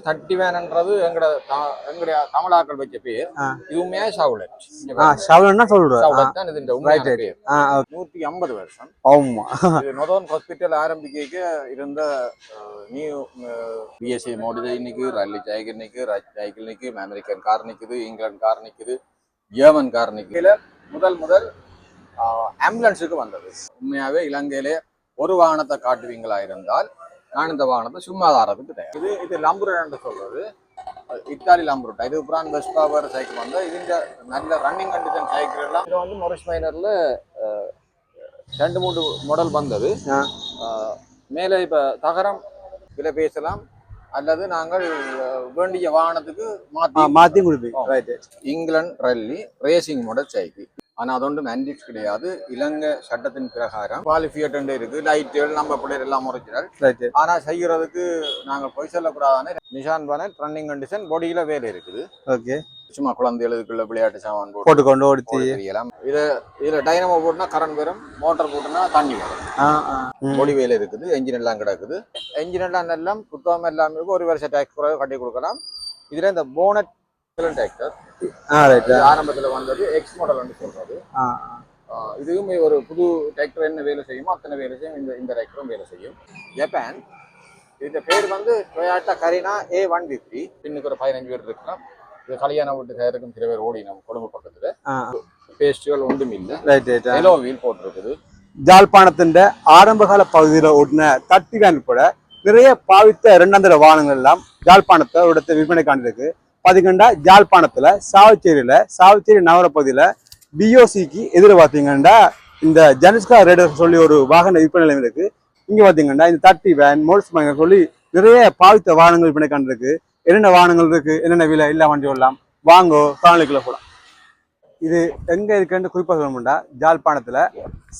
தட்டி வேனன்றது எங்கட எங்களுடைய தமிழாக்கள் வச்ச பேர். ஆ. இது உண்மையா ஷவுலட் ஆ ஷவலன்னா சொல்றேன் ஷவுலட் தான் இது right. பேர். நூற்றி ஐம்பது வருஷம். ஆமா. நொதோன் ஹாஸ்பிட்டல் ஆரம்பிக்க இருந்த நியூ பிஎஸ்சி மோடி நிற்கு ரல்லி சைக்கிள் நிற்கு சைக்கிள் நிற்கு அமெரிக்கன் கார் நிற்குது இங்கிலாந்து கார் நிற்குது ஜெர்மன் கார் நிற்குது முதல் முதல் ஆம்புலன்ஸுக்கு வந்தது. உண்மையாவே இலங்கையிலே ஒரு வாகனத்தை காட்டுவீங்களா இருந்தால் நான் இந்த வாகனத்தை சும்மா தாரதுக்கு தயார். இது இது லம்புரன் சொல்றது. இத்தாலி லம்புரோட்டா இது புரான் பெஸ்ட் பவர் சைக்கிள் வந்து இதுங்க நல்ல ரன்னிங் கண்டிஷன் சைக்கிள் எல்லாம் இது வந்து மொரிஸ் மைனர்ல ரெண்டு மூணு மாடல் வந்தது. மேலே இப்ப தகரம் விலை பேசலாம். அல்லது நாங்கள் வேண்டிய வாகனத்துக்கு மாற்றி மாத்தி கொடுப்பீங்க right England Raleigh racing model cycle ஆனா அது ஒன்றும் மேண்டிக்ஸ் கிடையாது. இலங்கை சட்டத்தின் பிரகாரம். குவாலிஃபிகேட் இருக்கு. லைட்டுகள் நம்ம பிள்ளைகள் எல்லாம் முறைக்கிறார் ரைட் ஆனா செய்யறதுக்கு நாங்க பொய் சொல்லக்கூடாதானே நிஷான் பனட் ரன்னிங் கண்டிஷன் பொடியில வேலை இருக்குது. ஓகே சும்மா குழந்தைகளுக்குள்ள விளையாட்டு சாமான் போட்டு போட்டு கொண்டு ஓடிச்சு தெரியலாம். இது இதுல டைனமோ போட்டுனா கரண்ட் வரும். மோட்டார் போட்டுனா தண்ணி வரும். பொடி வேலை இருக்குது. என்ஜின் எல்லாம் கிடக்குது. என்ஜின் எல்லாம் எல்லாம் புத்தகம் எல்லாம் ஒரு வருஷம் டேக்ஸ் குறைவு கட்டி கொடுக்கலாம். இதுல இந்த போனட் ஆரம்பத்துல வந்தது எக்ஸ் மாடல் சொல்றது ஆ ஆஹ் இதுவுமே ஒரு புது டிராக்டர் என்ன வேலை செய்யுமோ அத்தனை வேலை செய்யும் இந்த இந்த டிராக்டரும் வேலை செய்யும். ஜப்பான் இந்த பேர் வந்து Toyota Carina A one fifty பின்னுக்கு ஒரு பதினஞ்சு பேர் இருக்கலாம். இது கல்யாண வீட்டு சேருக்கும் சில பேர் ஓடினோம் கொழும்பு பக்கத்துல. ஆ. பேஸ்டுகள் ஒன்றும் இல்லை. ரைட் ரைட் எலோ வீல் போட்டிருக்குது. ஜாழ்ப்பாணத்தின் ஆரம்பகால பகுதியில் ஓட்டின தட்டி வேன் கூட நிறைய பாவித்த இரண்டாம் தர வாகனங்கள் எல்லாம் ஜாழ்ப்பாணத்தை ஒரு இடத்த விற்பனை காண்டிருக்கு பார்த்தீங்கண்டா ஜாழ்ப்பாணத்தில் சாவச்சேரியில் சாவச்சேரி நகரப்பகுதியில் பிஓசிக்கு எதிர பாத்தீங்கன்னா இந்த ஜனுஷ்கா ரேடர் சொல்லி ஒரு வாகன விற்பனை நிலையம் இருக்கு. இங்கே பார்த்தீங்கன்னா இந்த தட்டி வேன் மோல்ஸ் மேங்கர் சொல்லி நிறைய பாவித்த வாகனங்கள் விற்பனை கண்டிருக்கு. என்னென்ன வாகனங்கள் இருக்கு என்னென்ன விலை இல்லை வண்டி விடலாம் வாங்கோ காணொலிக்குள்ள போலாம். இது எங்கே இருக்குன்னு குறிப்பாக சொல்லணும்டா ஜாழ்ப்பாணத்தில்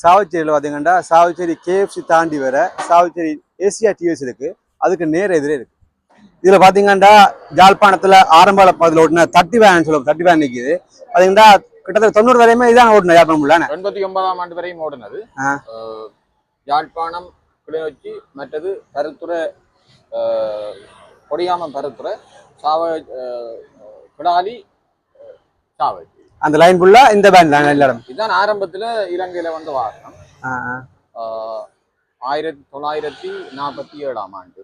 சாவச்சேரியில் பார்த்தீங்கன்னா சாவச்சேரி கேஎஃப்சி தாண்டி வர சாவச்சேரி ஏசியா டிவிஎஸ் இருக்கு. அதுக்கு நேர எதிரே இருக்கு. இதுல பாத்தீங்கன்னா ஜாழ்ப்பாணத்துல ஆரம்பால பகுதியில் ஓட்டின தட்டி வேன் சொல்லுவோம் தட்டி வேன் நிக்குது. பாத்தீங்கன்னா கிட்டத்தட்ட தொண்ணூறு வரையுமே இதான் ஓட்டின ஜாழ்ப்பாணம் எண்பத்தி ஒன்பதாம் ஆண்டு வரையும் ஓடினது யாழ்ப்பாணம் கிளிநொச்சி மற்றது பருத்துறை ஆஹ் கொடியாமம் பருத்துறை சாவ கிடாலி சாவடி. அந்த லைன் ஃபுல்லா இந்த பேண்ட் தான் எல்லா இடம் இதுதான் ஆரம்பத்துல இலங்கையில வந்த வாகனம். ஆயிரத்தி தொள்ளாயிரத்தி நாற்பத்தி ஏழாம் ஆண்டு.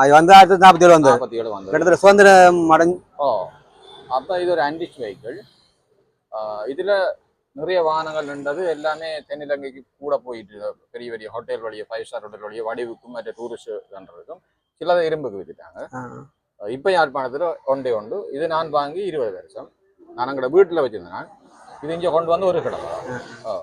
அது வந்து ஆயிரத்தி நாற்பத்தி ஏழு வந்து நாற்பத்தி ஏழு வந்தது. கிட்டத்தட்ட சுதந்திரம் அடைஞ்சு ஓ அப்போ இது ஒரு ஆன்டிக் வெஹிக்கிள். இதுல நிறைய வாகனங்கள் இருந்தது எல்லாமே தென்னிலங்கைக்கு கூட போயிட்டு. பெரிய பெரிய ஹோட்டல் வழியே ஃபைவ் ஸ்டார் ஹோட்டல் வழியே வடிவுக்கும் மற்ற டூரிஸ்ட் சென்டருக்கும் சிலதை இரும்புக்கு வித்துட்டாங்க இப்போ யாழ்ப்பாணத்தில் ஒன்றே உண்டு இது நான் வாங்கி இருபது வருஷம். நான் எங்களோட வீட்டில் வச்சிருந்தேன். இது இங்கே கொண்டு வந்து ஒரு ஓ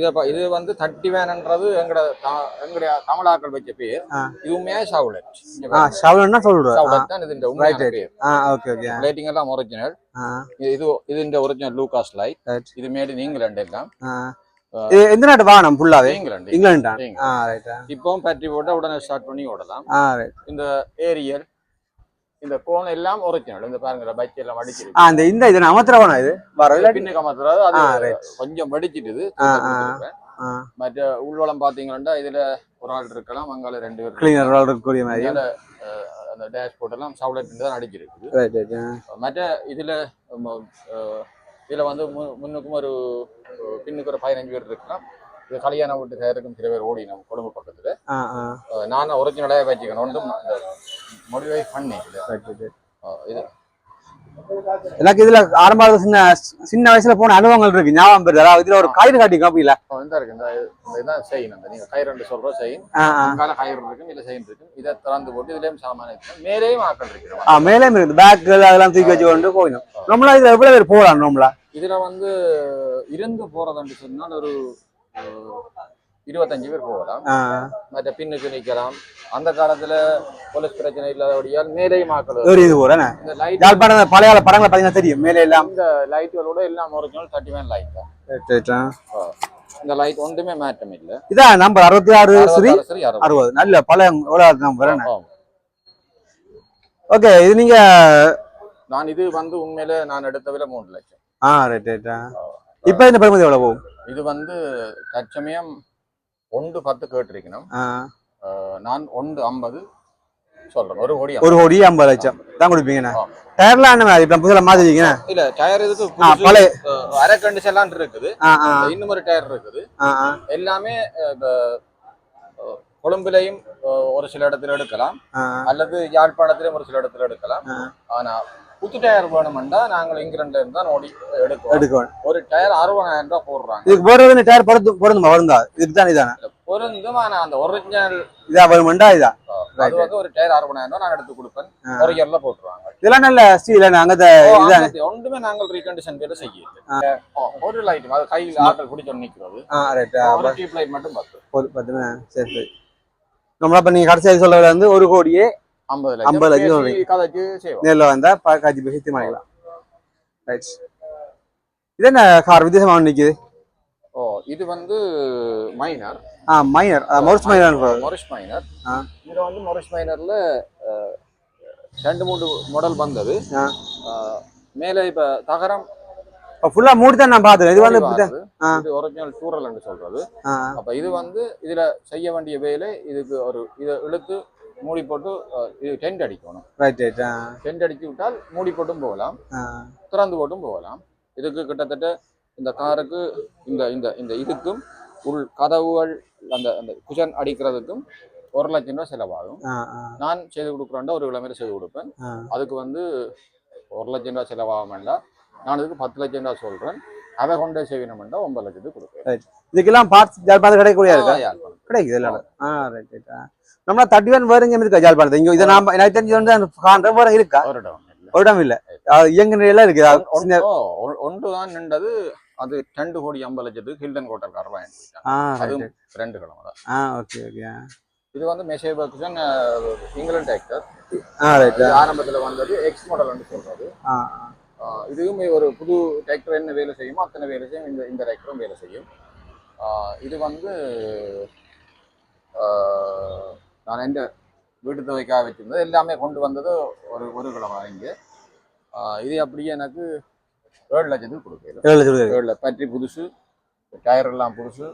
இதை இது வந்து தட்டி வேனன்றது எங்களோட த- எங்களுடைய தமிழாக்கள் வச்ச பேர். ஆ. இது உண்மையா ஷவுலட் ஆ ஷவலன்னா சொல்றேன் ஷவுலட் தான் இது இந்த உண்மையான. பேர். ஓகே ஓகே லைட்டிங் எல்லாம் ஒரிஜினல் இது இது இந்த ஒரிஜினல் லூகாஸ் லைட். இது மேட் இங்கிலாந்து எல்லாம். எந்த நாட்டு வாகனம் ஃபுல்லாவே இங்கிலாந்து இங்கிலாந்து இப்பவும் பேட்டரி போட்டு உடனே ஸ்டார்ட் பண்ணி ஓடலாம். இந்த ஏரியல் இந்த கோன் எல்லாம் ஒரிஜினல் இந்த பாருங்க பைக் எல்லாம் ஆ வடிச்சிருக்கு இந்த இது அமர்த்திர வேணாம் இது? வர இல்லாட்டி பின்னு கமத்துறது அது. கொஞ்சம். ஆ மற்ற உள்வளம் பாத்தீங்கன்னா இதுல ஒரு ஆள் இருக்கலாம் அங்கால ரெண்டு பேர் கிளீனர் இருக்கக்கூடிய மாதிரி. அந்த டேஷ்போர்ட் எல்லாம் சவுலட் தான் ரைட் மற்ற இதுல இதுல வந்து முன்னுக்கும் ஒரு பின்னுக்கு ஒரு பதினஞ்சு பேர் இருக்கலாம். இது கல்யாண வீட்டு சேருக்கும் சில பேர் ஓடினோம் குடும்ப பக்கத்துல. ஆ ஆ. அஹ், நான் ஒரிஜினலாக வச்சுக்கணும். பண்ணி. இது. எனக்கு இதுல ஆரம்ப சின்ன சின்ன வயசுல போன அனுபவங்கள் இருக்கு. ஞாபகம் பெறுது இதுல ஒரு கயிறு காட்டி இருக்கு இந்த இதான் செயின். அந்த நீங்க கயிறு ரெண்டு சொல்றோம் செயின். கயிறு இருக்கும் இல்ல செயின் இருக்கும். இதை திறந்து போட்டு இதுலயும் சாமான மேலேயும் ஆக்கள் இருக்கிறோம் ஆ மேலே இருக்கு. பேக்குகள் அதெல்லாம் தூக்கி வச்சு கொண்டு போயிடும். நம்மளா இதுல எவ்வளவு பேர் போகலாம் நம்மளா? இதுல வந்து இருந்து போறதுன்னு சொன்னால் ஒரு இருபத்தஞ்சு பேர் போகலாம். மற்ற பின்னுக்கு நிக்கலாம் அந்த காலத்துல போலீஸ் பிரச்சனை இல்லாதபடியால் மேலேயும் ஆக்கள் ஒரு இது போறேன்? இந்த லைட் யாழ்ப்பாணம் பழைய படங்களை பாத்தீங்கன்னா தெரியும். மேலே எல்லாம். இந்த லைட்டுகளோட எல்லாம் ஒரிஜினல் தேர்ட்டி மேன் லைட் இந்த லைட் ஒன்றுமே மாற்றம் இல்லை. இதான் நம்பர் அறுபத்தி ஆறு சரி? அறுபது. நல்ல பழைய எவ்வளவு நம்பர். ஓகே இது நீங்க நான் இது வந்து உண்மையில நான் எடுத்த விலை மூணு லட்சம். ஆ ரைட் ரைட் இப்போ இந்த பெருமதி எவ்வளவு? போகும் இது வந்து தற்சமயம் ஒன்று பத்து கேட்டிருக்கணும். நான் ஒன்று ஐம்பது சொல்றேன். ஒரு கோடி ஒரு கோடி ஐம்பது லட்சம். தான் கொடுப்பீங்கண்ணா. டயர்லாம் என்ன மாதிரி இப்போ புதுசில் மாற்றிருக்கீங்கண்ணா இல்ல டயர் இதுக்கு புதுசு, பழைய அரை கண்டிஷன் எல்லாம் இருக்குது. இன்னும் ஒரு டயர் இருக்குது. எல்லாமே கொழும்புலையும் ஒரு சில இடத்துல எடுக்கலாம். அல்லது யாழ்ப்பாணத்திலும் ஒரு சில இடத்துல எடுக்கலாம். ஆனா புது டயர் வேணுமெண்டா நாங்கள் இங்கிலாந்துல இருந்தா நோடி எடுக்கிறோம். எடுக்கணும் ஒரு டயர் அறுபதாயிரம் ரூபாய் போடுறாங்க. இதுக்கு போடுறது டயர் பொறுத்து பொருந்துமா வருந்தா? இதுக்கு தான் இதானே பொருந்தும். ஆனா அந்த ஒரிஜினல் இதா வருமெண்டா இதா? அது வந்து ஒரு டயர் அறுபதாயிரம் ரூபாய் நான் எடுத்து கொடுப்பேன். ஒரு இயர்ல போட்டுருவாங்க. இதெல்லாம் நல்ல ஸ்டீல் அங்கே ஒன்றுமே நாங்கள் ரீகண்டிஷன் பேர் செய்யல. ஒரு லைட் அது கையில் ஆட்கள் பிடிச்சோன்னு நிக்கிறது ஆ ரைட்டா ஒரு டியூப் லைட் மட்டும் பத்து பத்து. சரி சரி. நம்மளா இப்போ நீங்கள் கடைசி சொல்ல வந்து ஒரு கோடியே ஐம்பது ஐம்பது லட்சம் லட்சம் கதைச்சு செய்வோம். நேரில் வந்தா பா காட்சி பேசி தீர்மானிக்கலாம் ரைட் இது என்ன கார் வித்தியாசமாக நிற்குது ஓ இது வந்து மைனர் ஆ minor Morris minor Morris minor ஆ. இதுல வந்து மொரிஷ் மைனர்ல ரெண்டு மூணு மாடல் வந்தது. மேலே இப்ப தகரம் ஃபுல்லாக மூடி தான் நான் பார்த்தேன் இது வந்து. இது ஒரிஜினல் டூரல் என்று சொல்றது. அப்ப இது வந்து இதுல செய்ய வேண்டிய வேலை இதுக்கு ஒரு இதை இழுத்து மூடி போட்டு இது டென்ட் அடிக்கணும். ரைட் ரைட் ஆ. டென்ட் அடிச்சு விட்டால் மூடி போட்டும் போகலாம். திறந்து போட்டும் போகலாம். இதுக்கு கிட்டத்தட்ட இந்த காருக்கு இந்த இந்த இந்த இதுக்கும் உள் கதவுகள் அந்த அந்த குஷன் அடிக்கிறதுக்கும் ஒரு லட்சம் ரூபாய் செலவாகும். நான் செய்து கொடுக்குறேன்டா ஒரு கிலோமீட்டர் செய்து கொடுப்பேன். அதுக்கு வந்து ஒரு லட்சம் ரூபாய் செலவாக வேண்டாம் நான் இதுக்கு பத்து லட்சம் ரூபாய் சொல்றேன். அதை கொண்டே செய்யணும்டா ஒன்பது லட்சத்துக்கு கொடுப்பேன். இதுக்கெல்லாம் பார்ட்ஸ் ஜாழ்ப்பாணம் கிடைக்கக்கூடிய இருக்கா. கிடைக்குது இல்லை ஆ. ரைட் ரைட் ஆ நம்மளா தட்டி ஒன் வேறு எங்கேயும் இருக்கா ஜாழ்ப்பாணத்தை இங்கே இதை நான் எனக்கு தெரிஞ்சு வந்து காண்ற வேறு இருக்கா? ஒரு இடம். ஒரு இடம் இல்லை. இயங்கு நிலையில இருக்குது ஒன்று தான் நின்றது. அது ரெண்டு கோடி ஐம்பது லட்சத்துக்கு ஹில்டன் கோட்டல் கார் வாங்கிட்டு போயிட்டான். ஆ அதுவும் ரெண்டு கிழமை தான். ஆ ஓகே ஓகே இது வந்து மெசேபக்ஷன் இங்கிலாந்து டிராக்டர் ஆரம்பத்தில் வந்தது எக்ஸ் மாடல்னு சொல்றது ஆ ஆஹ் இதுவுமே ஒரு புது டிராக்டர் என்ன வேலை செய்யுமோ அத்தனை வேலை செய்யும். இந்த இந்த டிராக்டரும் வேலை செய்யும். இது வந்து நான் எந்த வீட்டு துவைக்காக வச்சிருந்தது எல்லாமே கொண்டு வந்தது ஒரு ஒரு இங்கே ஆஹ் இது அப்படியே எனக்கு ஏழு லட்சத்துக்கு கொடுக்குது ஏழு சொல்லுங்க ஏழு பேட்டரி புதுசு டயர் எல்லாம் புதுசு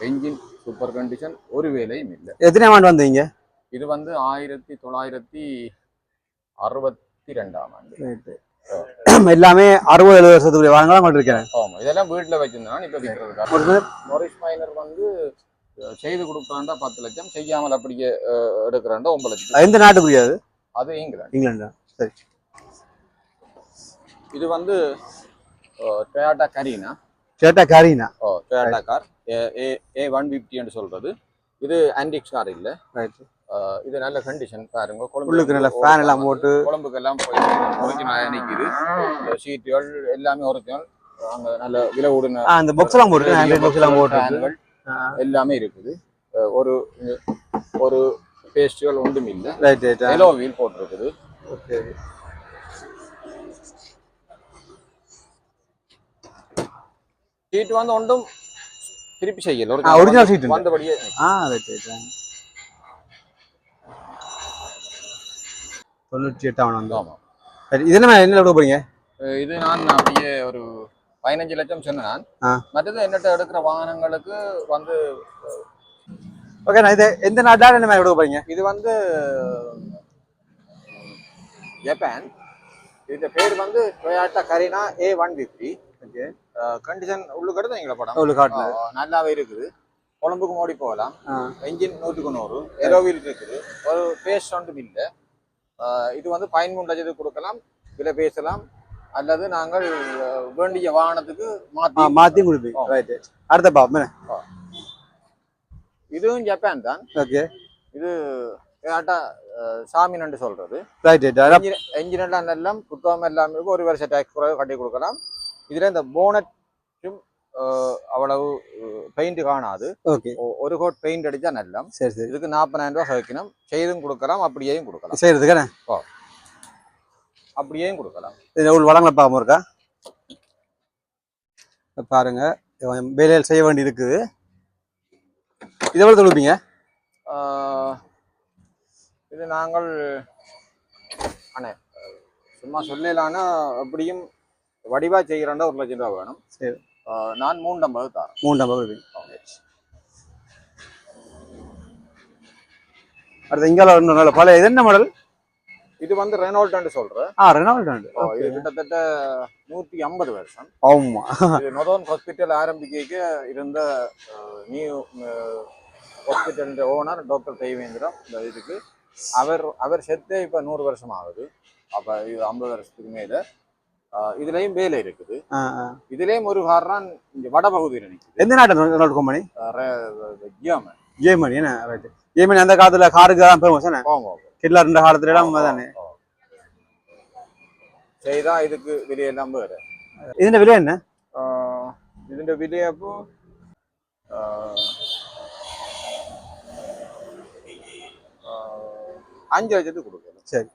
என்ஜின் சூப்பர் கண்டிஷன் ஒரு வேலையும் இல்லை எத்தனை ஆண்டு வந்தீங்க இது வந்து ஆயிரத்தி தொள்ளாயிரத்தி அறுபத்தி ரெண்டாம் ஆண்டு எல்லாமே அறுபது எழுபது வருஷத்துக்குரிய வாங்கலாம் கொண்டிருக்கேன் ஆமா இதெல்லாம் வீட்டுல வச்சிருந்தேன் இப்ப விற்கிறதுக்காக ஒரு மைனர் வந்து செய்து கொடுத்தாண்டா பத்து லட்சம். செய்யாமல் அப்படியே எடுக்கிறாண்டா ஒன்பது லட்சம். எந்த நாட்டுக்குரியது அது? இங்கிலாந்து. இங்கிலாந்து? சரி. இது வந்து டொயாட்டா கரீனா கேட்டா Carina O Toyota car A A one ஃபிஃப்டின்னு சொல்றது. இது ஆன்டிக்ஸ் கார் இல்ல. இது நல்ல கண்டிஷன் பாருங்க உள்ளுக்கு நல்ல ஃபேன் எல்லாம் போட்டு. குழம்புக்கு எல்லாம் போய் ஒரிஜினல் நிற்கிது சீட்டுகள் எல்லாமே ஒரிஜினல் அங்க நல்ல விலை ஆ அந்த பாக்ஸ் எல்லாம் போட்டு பாக்ஸ் எல்லாம் போட்டு எல்லாமே இருக்குது. ஒரு ஒரு பேஸ்டுகள் ஒன்றும் இல்லை. ரைட் ரைட் எலோ வீல் போட்டிருக்குது. ஓகே. சீட் வந்து ஒன்றும் திருப்பி செய்யல. original seat இல்ல. வந்தபடியே ஆ ரைட் ரைட் தொண்ணூற்றி எட்டாம் வந்தோம் சரி இது என்ன என்ன அஹ் இது நான் அப்படியே ஒரு பதினஞ்சு லட்சம் சொன்னேன். மற்றது என்னட்ட எடுக்கிற வாகனங்களுக்கு வந்து ஓகே இது எந்த நாட்டா என்ன எடுக்க போறீங்க? இது வந்து ஜப்பான் இந்த பேர் வந்து Toyota Carina A one fifty okay condition உள்ளுக்கடுத்து எங்களை படம் அவ்வளோ காட்டுல ஆ, நல்லாவே இருக்குது. கொழம்புக்கு மோடி போகலாம். என்ஜின் நூற்றுக்கு நூறு. எரோவில் இருக்குது. ஒரு பேஸ்ட் ஒன்றும் இல்லை. இது வந்து பயன்மூணு லட்சத்துக்கு கொடுக்கலாம். விலை பேசலாம். அல்லது நாங்கள் வேண்டிய வாகனத்துக்கு மாற்றி மாற்றி ரைட் அடுத்த பாப்பா இதுவும் ஜப்பான் தான். ஓகே இது ஆட்டா சாமின்னு சொல்றது. ரைட் என்ஜின் எல்லாம் எல்லாம் புத்தகம் எல்லாம் இருக்கும் ஒரு வருஷம் டேக்ஸ் குறைவு கட்டி கொடுக்கலாம். இதுல இந்த போனட்டும் அவ்வளவு பெயிண்ட் காணாது. ஓகே ஒரு கோட் பெயிண்ட் அடிச்சா நல்லா சரி சரி. இதுக்கு நாற்பதாயிரம் ரூபாய் சகிக்கணும். செய்தும் கொடுக்கலாம் அப்படியேயும் கொடுக்கலாம். செய்யறதுக்கானே அப்படியேயும் கொடுக்கலாம். இது எவ்வளோ வளங்களை பார்க்க இருக்கா பாருங்க. வேலையில் செய்ய வேண்டி இருக்குது. இது எவ்வளோ தொழுப்பீங்க இது நாங்கள் அண்ணே சும்மா சொல்லலான்னா எப்படியும் வடிவா செய்கிறோன்னா ஒரு லட்சம் ரூபா வேணும். சரி. நான் மூன்றம்பது தரேன். மூணு டம்பா கொடுப்பீங்க. அடுத்து இங்கே நல்ல பழைய இது என்ன மாடல் இது வந்து ரெனால்டான்னு சொல்றேன் ஆ ரெனால்டோ ஓ, இது கிட்டத்தட்ட நூத்தி ஐம்பது வருஷம். ஆமா. இது நொதோன் ஹாஸ்பிட்டல் ஆரம்பிக்க இருந்த new hospital owner doctor Theivendram இந்த இதுக்கு. அவர் அவர் செத்தே இப்ப நூறு வருஷம் ஆகுது. அப்ப இது ஐம்பது வருஷத்துக்கு மேல. இதுலயும் வேலை இருக்குது. இதுலயும் ஒரு காரணம் இங்க வடபகுதியில் நிற்குது எந்த நாட்டு ரெனால்டோ கம்பெனி ஜியாமன் ஜேமனி என்ன ரைட் ஜேமனி அந்த காலத்துல காருக்கு தான் ஃபேமஸ் என்ன ஆமா கிட்லா இருந்த காலத்துல எல்லாம் தானே செய்தா இதுக்கு விலையெல்லாம் வேறு ഇതിന്റെ വില തന്നെ ആഹ് ഇതിന്റെ വില അപ്പോ ആഹ് ആഹ് അഞ്ച് ലക്ഷത്തിൽ കൊടുക്കണം சரி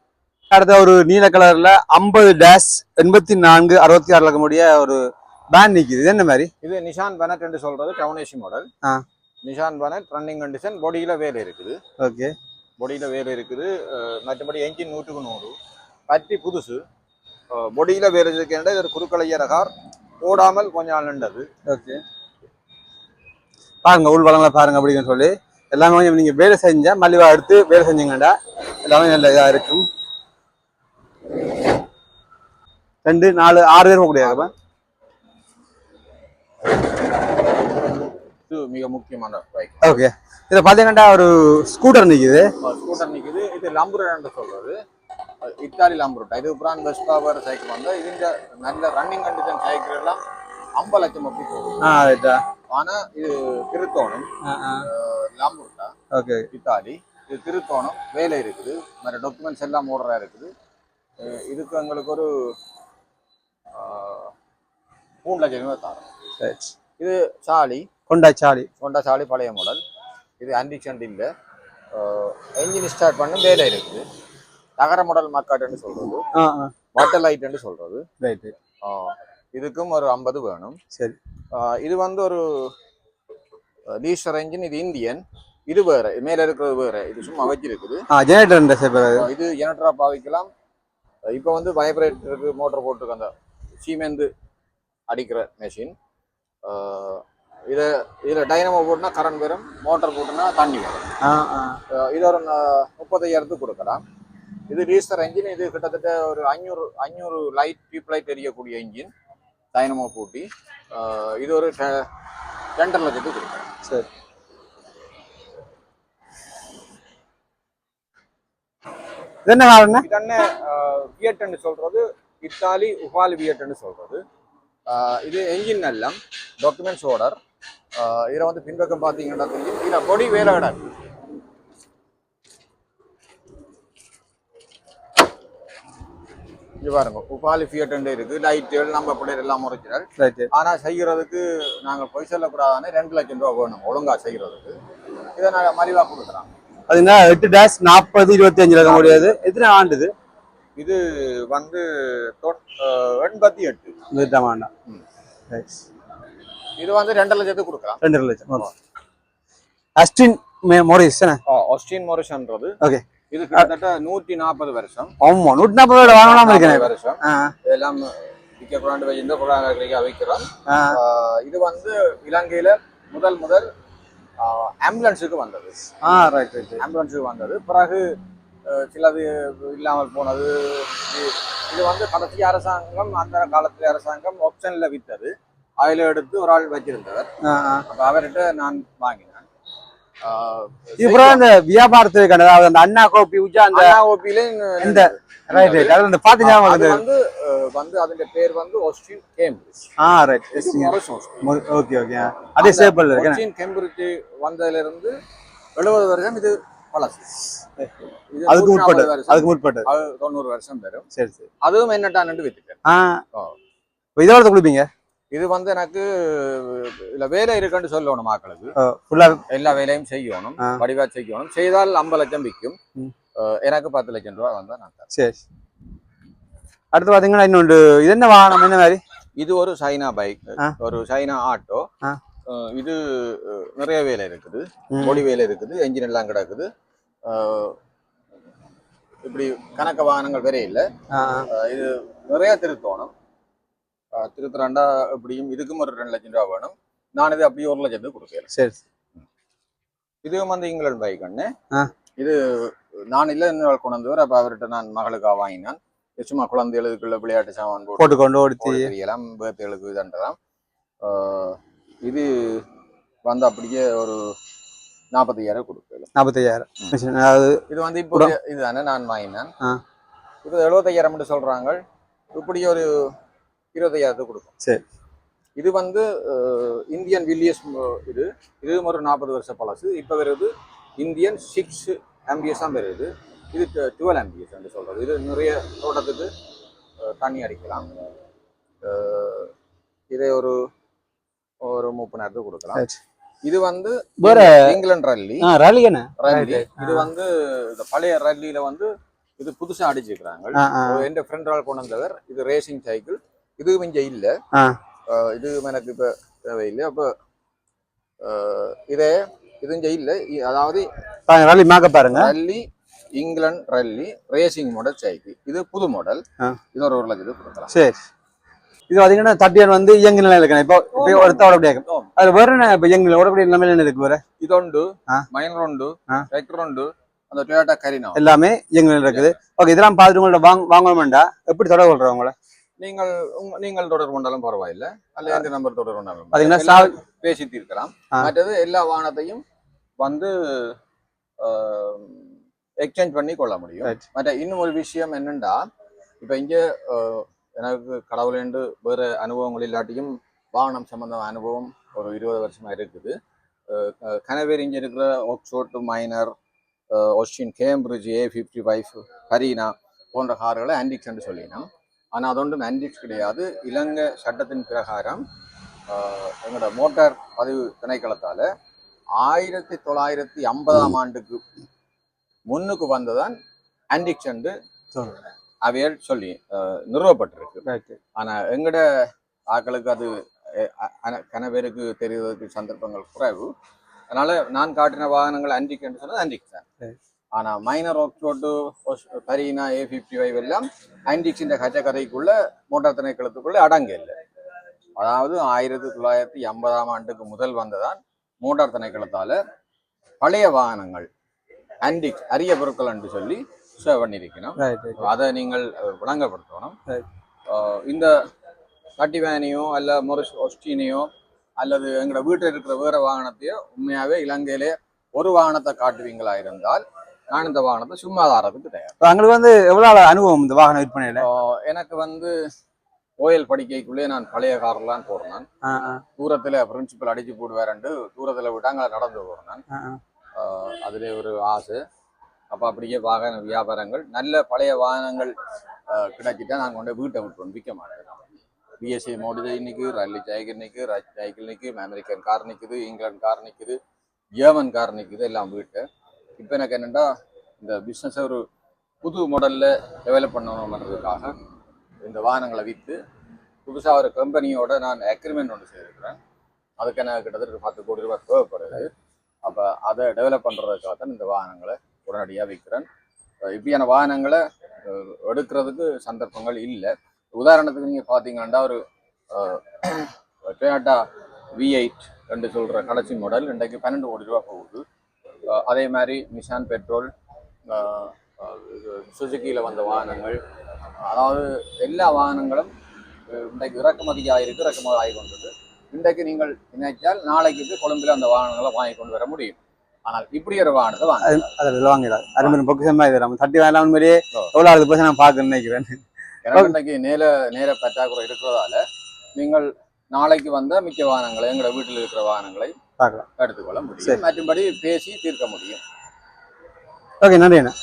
அடுத்த ஒரு நீல கலர்ல ஐம்பது டேஷ் எண்பத்தி நான்கு அறுபத்தி ஆறுல இருக்கக்கூடிய ஒரு பேன் நிக்குது இது என்ன மாதிரி இது நிஷான் பனட் என்று சொல்றது டவுனேசி மாடல் ஆ. Nissan bonnet running condition பாடியில வேலை இருக்குது. ஓகே. பாடியில வேலை இருக்குது. மற்றபடி என்ஜின் நூற்றுக்கு நூறு. பற்றி புதுசு. பொடியில வேலை இருக்கின்ற இது ஒரு குறுக்கலையற கார் ஓடாமல் கொஞ்ச நாள் நின்றது. ஓகே. பாருங்க உள் வளங்களை பாருங்க அப்படின்னு சொல்லி. எல்லாமே கொஞ்சம் நீங்க வேலை செஞ்சா மலிவா எடுத்து வேலை செஞ்சீங்கடா. எல்லாமே நல்ல இதா இருக்கும். ரெண்டு நாலு ஆறு பேர் போகக்கூடியது இது மிக முக்கியமான பைக் ஓகே இதுல பாத்தீங்கன்னா ஒரு ஸ்கூட்டர் நிக்குது. ஸ்கூட்டர் நிக்குது. இது லம்புரன்னு சொல்றது. இத்தாலி லம்புரோட்டா இது பிரான் பெஸ்ட் பவர் சைக்கிள் வந்து இதுங்க நல்ல ரன்னிங் கண்டிஷன் சைக்கிள் எல்லாம் ஐம்பது லட்சம் அப்படி ரைட்டா ஆனா இது திருத்தோணம். லாம்புரோட்டா ஓகே இத்தாலி. இது திருத்தோணம். வேலை இருக்குது. மற்ற டாக்குமெண்ட்ஸ் எல்லாம் ஓடுறா இருக்குது. இதுக்கு எங்களுக்கு ஒரு மூணு லட்சம் ரூபாய் தரோம். இது சாலி. கொண்டா சாலி ஹோண்டா சாலி பழைய மாடல் இது ஆன்டிக்ஷன் இல்லை என்ஜின் ஸ்டார்ட் பண்ண வேலை இருக்குது. தகர மாடல் மக்காட்டுன்னு சொல்றது. வாட்டர் லைட்டுன்னு சொல்றது. ரைட்டு இதுக்கும் ஒரு ஐம்பது வேணும். சரி. இது வந்து ஒரு லீஸ்டர் என்ஜின் இது இந்தியன் இது வேற மேல இருக்கிறது வேற. இது சும்மா வச்சிருக்குது. ஜெனரேட்டர் இது ஜெனரேட்டரா பாவிக்கலாம் இப்போ வந்து வைப்ரேட்டருக்கு மோட்டர் போட்டுருக்கு அந்த சீமெந்து அடிக்கிற மெஷின் இதை இதில் டைனமோ போட்டுனா கரண்ட் வரும் மோட்டர் போட்டுனா தண்ணி வரும். இது ஒரு முப்பத்தையாயிரத்துக்கு கொடுக்கலாம். இது ரீஸ்டர் என்ஜின் இது கிட்டத்தட்ட ஒரு ஐநூறு ஐநூறு லைட் டியூப் லைட் எரியக்கூடிய என்ஜின் டைனமோ பூட்டி. இது ஒரு ரெண்டரை லட்சத்துக்கு கொடுக்கலாம். சரி. இது என்ன காரணம்? இது என்ன வியட்னு சொல்றது இத்தாலி உபாலி வியட்னு சொல்றது. இது என்ஜின் எல்லாம் டாக்குமெண்ட்ஸ் ஓடர் இதில் வந்து பின்பக்கம் பார்த்தீங்கன்னா தெரியும். இதில் பொடி வேலை கிடாது இது பாருங்க உபாலி ஃபியட் இருக்கு. லைட்டுகள் நம்ம பிள்ளைகள் எல்லாம் முறைக்கிறார் ரைட்டு ஆனா செய்யறதுக்கு நாங்க பொய் சொல்லக்கூடாதானே ரெண்டு லட்சம் ரூபா வேணும் ஒழுங்கா செய்யறதுக்கு. இதை நாங்க மலிவா கொடுக்குறோம். அதுங்க எட்டு டேஷ் நாற்பது இருபத்தி இருக்க முடியாது எத்தனை ஆண்டுது இது? வந்து எண்பத்தி எட்டு. இருபத்தாம் ஆண்டா. ம். Right. இது வந்து ரெண்டு லட்சத்துக்கு கொடுக்குறோம் ரெண்டரை லட்சம். அஸ்டின் மோரிஸ் ஆஸ்டின் மோரிஷன்றது ஓகே. இது கிட்டத்தட்ட நூத்தி நாற்பது வருஷம். ஆமா நூற்றி நாற்பது வாங்கலாம இருக்கேன். 40 வருஷம். ஆ இதெல்லாம் விற்க கொண்டாந்து வச்சிருந்த கொண்டாந்து வைக்கிறோம் இது வந்து இலங்கையில முதல் முதல் ஆம்புலன்ஸுக்கு வந்தது. ஆ ரைட் ரைட் ஆம்புலன்ஸுக்கு வந்தது. பிறகு சிலது இல்லாமல் போனது. இது- இது வந்து கடைசி அரசாங்கம் அந்த காலத்துல அரசாங்கம் ஆப்ஷன்ல வித்தது. அதில் எடுத்து ஒரு ஆள் வச்சிருந்தவர். அப்ப அவர்கிட்ட நான் வாங்கினேன். ஆஹ், இதுக்கப்புறம் அந்த வியாபாரத்துக்கு அதாவது அந்த அண்ணா கோப்பி உஜா அந்த அண்ணா ஓபியில இந்த ரைட் ரைட் அது அந்த பாத்து ஞாபகம் வந்து வந்து அதோட பேர் வந்து ஒஸ்டின் கேம்பிரிட்ஜ் ஆ ரைட். ஓகே ஓகே அதே சேப்பல் இருக்கு. கேம்பிரிட்ஜ் வந்ததுல இருந்து எழுபது வருஷம் இது பழசு அதுக்கு 140 முற்பட்டது வருஷம், அதுக்கு அது தொண்ணூறு வருஷம் பெறும் சரி சரி. அதுவும் என்னட்டான்னு வித்துட்டேன். ஆ. இதோட கொடுப்பீங்க? இது வந்து எனக்கு இதுல வேலை இருக்குன்னு சொல்லணும் மக்களுக்கு. எல்லா வேலையும் செய்யணும். வடிவா செய்யணும். செய்தால் ஐம்பது லட்சம் விற்கும். எனக்கு பத்து லட்சம் ரூபாய் வந்தா நான். சரி. அடுத்து பாத்தீங்கன்னா இன்னொன்று இது என்ன வாகனம் என்ன மாதிரி? இது ஒரு சைனா பைக். ஒரு சைனா ஆட்டோ. இது நிறைய வேலை இருக்குது. பொடி வேலை இருக்குது என்ஜின் எல்லாம் கிடக்குது. இப்படி கணக்க வாகனங்கள் வேற இல்லை. இது நிறைய திருத்தோணும். அஹ், திருத்துறாண்டா இப்படியும் இதுக்கும் ஒரு ரெண்டு லட்சம் ரூபா வேணும். நான் இது அப்படியே ஒரு லட்சத்துக்கு கொடுக்கிறேன் சரி. இதுவும் வந்து இங்கிலாந்து பைக் அண்ணே. இது நான் இல்லை இன்னொரு கொண்டு வந்தவர். அப்போ அவர்கிட்ட நான் மகளுக்காக வாங்கினான். இது சும்மா குழந்தைகளுக்குள்ள விளையாட்டு சாமான் போட்டு ஓடிச்சு. போட தெரியலாம். பேர்த்துகளுக்கு இதுன்றலாம். இது வந்து அப்படியே ஒரு நாற்பத்தையாயிரம் கொடுக்கலாம் நாற்பத்தையாயிரம். அது இது வந்து இப்போ இதுதானே நான் வாங்கினேன். இப்போ எழுபத்தையாயிரம் சொல்றாங்க. இப்படி ஒரு இருபத்தையாயிரத்துக்கு கொடுக்கும். சரி. இது வந்து இந்தியன் வில்லியஸ் இது. இது ஒரு நாற்பது வருஷம் பழசு. இப்போ வருது இந்தியன் சிக்ஸ் ஆம்பியஸ் தான் வருது. இது டுவெல் ஆம்பியஸ் என்று சொல்றது. இது நிறைய தோட்டத்துக்கு தண்ணி அடிக்கலாம். இதை ஒரு ஒரு முப்பதாயிரத்துக்கு கொடுக்கலாம். இது வந்து வேற இங்கிலாந்து ரல்லி என்ன ரல்லி Right. இது வந்து இந்த பழைய ரல்லியில வந்து இது புதுசா அடிச்சிருக்கிறாங்க. என் ஃப்ரெண்டால் கொண்டு வந்தவர். இது ரேசிங் சைக்கிள் இது கொஞ்சம் இல்ல. இது எனக்கு இப்ப தேவையில்லை. அப்போ இதே இது கொஞ்சம் இல்ல. அதாவது ரல்லி மாக்க பாருங்க. Raleigh England Raleigh racing model cycle இது புது மாடல் இன்னொரு ஒரு லட்சம் கொடுக்கலாம். சரி. இது பார்த்தீங்கன்னா தட்டியான் வந்து இயங்கு நிலையில இருக்கணும் இப்போ இப்போ ஒருத்த உடப்படியா அது வேற என்ன இப்போ இயங்கு உடப்படி நிலைமையில என்ன இருக்கு வேற? இதொண்டு மைனர் உண்டு டிராக்டர் உண்டு அந்த டொயோட்டா கரினா எல்லாமே இயங்கு நிலையில இருக்குது. ஓகே இதெல்லாம் பார்த்துட்டு உங்கள்ட்ட வாங்க வாங்கணும்டா எப்படி தொடர்பு கொள்றோம் உங்களை? நீங்கள் நீங்கள் தொடர்பு கொண்டாலும் பரவாயில்ல. அல்ல எந்த நம்பர் தொடர்பு கொண்டாலும் பாத்தீங்கன்னா எல்லாம் பேசி தீர்க்கலாம். மற்றது எல்லா வாகனத்தையும் வந்து எக்ஸ்சேஞ்ச் பண்ணி கொள்ள முடியும். மற்ற இன்னும் ஒரு விஷயம் என்னண்டா இப்ப இங்க எனக்கு கடவுளேண்டு வேற அனுபவங்கள் இல்லாட்டியும் வாகனம் சம்பந்தம் அனுபவம் ஒரு இருபது வருஷமா இருக்குது. கனவேர் இங்க இருக்கிற Oxford minor Austin Cambridge A fifty five Kareena போன்ற கார்களை ஆன்டிக்ஸ் என்று சொல்லினோம். ஆனால் அது ஒன்றும் ஆன்டிக்ஸ் கிடையாது. இலங்கை சட்டத்தின் பிரகாரம் எங்களோட மோட்டார் பதிவு திணைக்களத்தால் ஆயிரத்தி தொள்ளாயிரத்தி ஐம்பதாம் ஆண்டுக்கு முன்னுக்கு வந்ததான் ஆன்டிக்ஸ் என்று. அவையல் சொல்லி நிறுவப்பட்டிருக்கு. ஆனால் எங்கட ஆக்களுக்கு அது பேருக்கு தெரிவதற்கு சந்தர்ப்பங்கள் குறைவு. அதனால நான் காட்டின வாகனங்கள் ஆன்டிக் என்று சொன்னது ஆன்டிக் தான். ஆனா minor Oxford Carina A fifty five எல்லாம் ஆன்டிக்ஸின் கச்சக்கரைக்குள்ள மோட்டார் திணைக்களத்துக்குள்ள அடங்க இல்லை. அதாவது ஆயிரத்தி தொள்ளாயிரத்தி எண்பதாம் ஆண்டுக்கு முதல் வந்ததான் மோட்டார் திணைக்களத்தால பழைய வாகனங்கள் ஆன்டிக் அரிய பொருட்கள் என்று சொல்லி பண்ணியிருக்கணும். அதை நீங்கள் விளங்கப்படுத்தணும். இந்த கட்டி வேனையோ அல்ல மொரிஸ் ஒஸ்டினையோ அல்லது எங்களோட வீட்டில் இருக்கிற வேற வாகனத்தையோ உண்மையாவே இலங்கையிலே ஒரு வாகனத்தை காட்டுவீங்களா இருந்தால் நான் இந்த வாகனத்தை சும்மா தாரத்துக்கு தயார். இப்போ எங்களுக்கு வந்து எவ்வளவு அனுபவம் இந்த வாகன விற்பனையில? எனக்கு வந்து ஓயல் படிக்கைக்குள்ளே நான் பழைய கார்லாம் போடுறேன் தூரத்துல பிரின்சிபல் அடிச்சு போடுவாருன்ட்டு தூரத்துல விட்டாங்க நடந்து போறேன் அதுல ஒரு ஆசை. அப்ப அப்படியே வாகன வியாபாரங்கள் நல்ல பழைய வாகனங்கள் கிடைச்சிட்டா நாங்க கொண்டு வீட்டை விட்டுருவோம் விற்க மாட்டோம் பிஎஸ்சி மோடி நிற்கு ரல்லி சைக்கிள் நிற்கு ராஜ் சைக்கிள் நிற்கு அமெரிக்கன் கார் நிற்குது இங்கிலாந்து கார் நிற்குது ஜெர்மன் கார் நிற்குது எல்லாம் வீட்டு. இப்போ எனக்கு என்னென்னா இந்த பிஸ்னஸை ஒரு புது மாடலில் டெவலப் பண்ணணுன்றதுக்காக இந்த வாகனங்களை விற்று புதுசாக ஒரு கம்பெனியோட நான் அக்ரிமெண்ட் ஒன்று செய்திருக்கிறேன். அதுக்கு எனக்கு கிட்டத்தட்ட ஒரு பத்து கோடி ரூபாய் தேவைப்படுது. அப்போ அதை டெவலப் பண்ணுறதுக்காக தான் இந்த வாகனங்களை உடனடியாக விற்கிறேன். இப்படியான வாகனங்களை எடுக்கிறதுக்கு சந்தர்ப்பங்கள் இல்லை. உதாரணத்துக்கு நீங்கள் பார்த்தீங்கன்னா ஒரு டொயாட்டா வி எயிட் என்று சொல்கிற கடைசி மாடல் இன்றைக்கு பன்னெண்டு கோடி ரூபா போகுது. அதே மாதிரி நிஷான் பெட்ரோல் சுசுக்கியில் வந்த வாகனங்கள். அதாவது எல்லா வாகனங்களும் இன்றைக்கு இறக்குமதியாக இருக்கு இறக்குமதி ஆகி கொண்டது இன்றைக்கு நீங்கள் நினைச்சால் நாளைக்கு போய் கொழும்புல அந்த வாகனங்களை வாங்கி கொண்டு வர முடியும். ஆனால் இப்படி ஒரு வாகனத்தை வாங்க அதில் வாங்கிடாது அருமையான பொக்கிஷமா இது நம்ம தட்டி உண்மையிலேயே ஓ. எவ்வளோ அது பர்சன் நான் பார்க்கணும்னு நினைக்கிறேன். இன்றைக்கு நேர நேர பற்றாக்குறை இருக்கிறதால நீங்கள் நாளைக்கு வந்த மிக்க வாகனங்களை எங்களோட வீட்டில் இருக்கிற வாகனங்களை பார்க்கலாம். எடுத்துக்கொள்ள முடியும். மற்றும்படி பேசி தீர்க்க முடியும். ஓகே நன்றி அண்ணா.